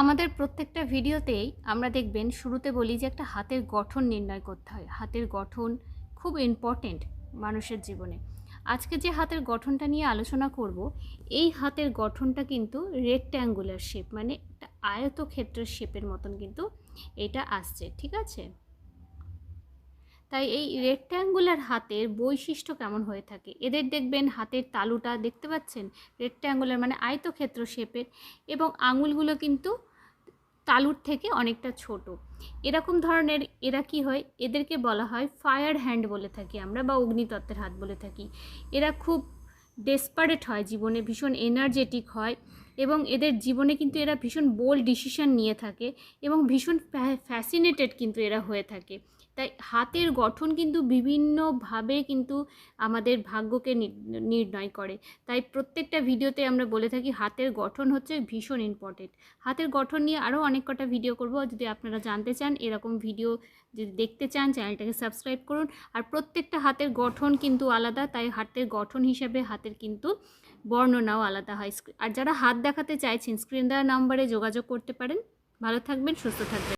আমাদের প্রত্যেকটা ভিডিওতেই আমরা দেখবেন শুরুতে বলি যে একটা হাতের গঠন নির্ণয় করতে হয়। হাতের গঠন খুব ইম্পর্টেন্ট মানুষের জীবনে। আজকে যে হাতের গঠনটা নিয়ে আলোচনা করব, এই হাতের গঠনটা কিন্তু রেক্ট্যাঙ্গুলার শেপ মানে একটা আয়তক্ষেত্রের শেপের মতন কিন্তু এটা আসছে, ঠিক আছে? তাই এই রেক্ট্যাঙ্গুলার হাতের বৈশিষ্ট্য কেমন হয়ে থাকে? এদের দেখবেন হাতের তালুটা দেখতে পাচ্ছেন? রেক্ট্যাঙ্গুলার মানে আয়তক্ষেত্র শেপের এবং আঙুলগুলো কিন্তু তালুর থেকে অনেকটা ছোট। এরকম ধরনের এরা কি হয়? এদেরকে বলা হয় ফায়ার হ্যান্ড বলে থাকি আমরা বা অগ্নিতত্ত্বের হাত বলে থাকি। এরা খুব ডেসপারেট হয় জীবনে, ভীষণ এনার্জেটিক হয়। এবং এদের জীবনে কিন্তু এরা ভীষণ বোল্ড ডিসিশন নিয়ে থাকে এবং ভীষণ ফ্যাসিনেটেড কিন্তু এরা হয়ে থাকে। তাই হাতের গঠন কিন্তু বিভিন্নভাবে কিন্তু আমাদের ভাগ্যকে নির্ণয় করে। তাই প্রত্যেকটা ভিডিওতে আমরা বলে থাকি হাতের গঠন হচ্ছে ভীষণ ইম্পর্টেন্ট হাতের গঠন নিয়ে আরও অনেক কটা ভিডিও করব। যদি আপনারা জানতে চান, এরকম ভিডিও যদি দেখতে চান, চ্যানেলটাকে সাবস্ক্রাইব করুন। আর প্রত্যেকটা হাতের গঠন কিন্তু আলাদা, তাই হাতের গঠন হিসাবে হাতের কিন্তু বর্ণনাও আলাদা হয়। আর যারা হাত দেখাতে চাইছেন। স্ক্রিন দেওয়া নাম্বারে যোগাযোগ করতে পারেন। ভালো থাকবেন সুস্থ থাকবেন।